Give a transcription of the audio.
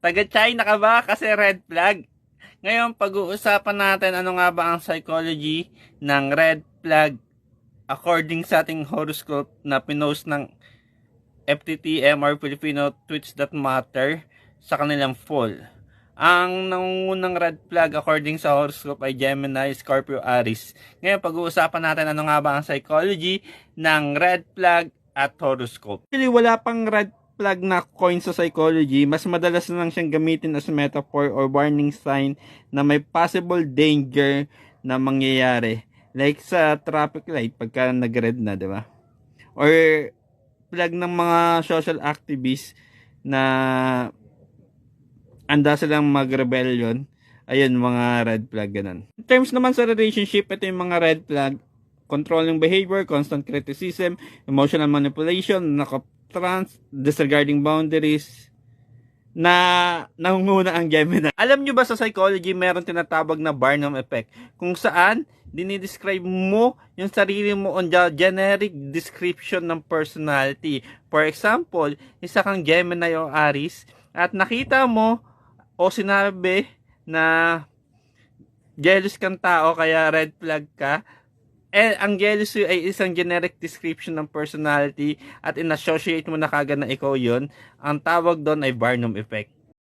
Taga-China ka ba? Kasi red flag. Ngayon, pag-uusapan natin ano nga ba ang psychology ng red flag according sa ating horoscope na pinost ng FTTM or Filipino Tweets That Matter sa kanilang fall. Ang nangungunang red flag according sa horoscope ay Gemini, Scorpio, Aries. Ngayon, pag-uusapan natin ano nga ba ang psychology ng red flag at horoscope. Actually, wala pang red flag na coin sa psychology. Mas madalas na lang siyang gamitin as metaphor or warning sign na may possible danger na mangyayari. Like sa traffic light, pagka nag-red na, di ba? Or flag ng mga social activists na anda silang mag-rebellion. Ayun, mga red flag ganun. In terms naman sa relationship, ito yung mga red flag. Controlling behavior, constant criticism, emotional manipulation, nakatrans, disregarding boundaries, na nangunguna ang Gemini. Alam nyo ba sa psychology, meron tinatawag na Barnum effect, kung saan dinidescribe mo yung sarili mo on the generic description ng personality. For example, isa kang Gemini o Aries, at nakita mo o sinabi na jealous kang tao kaya red flag ka, eh, ang jealousy ay isang generic description ng personality at in-associate mo na kagad na ikaw yon ang tawag doon ay Barnum effect.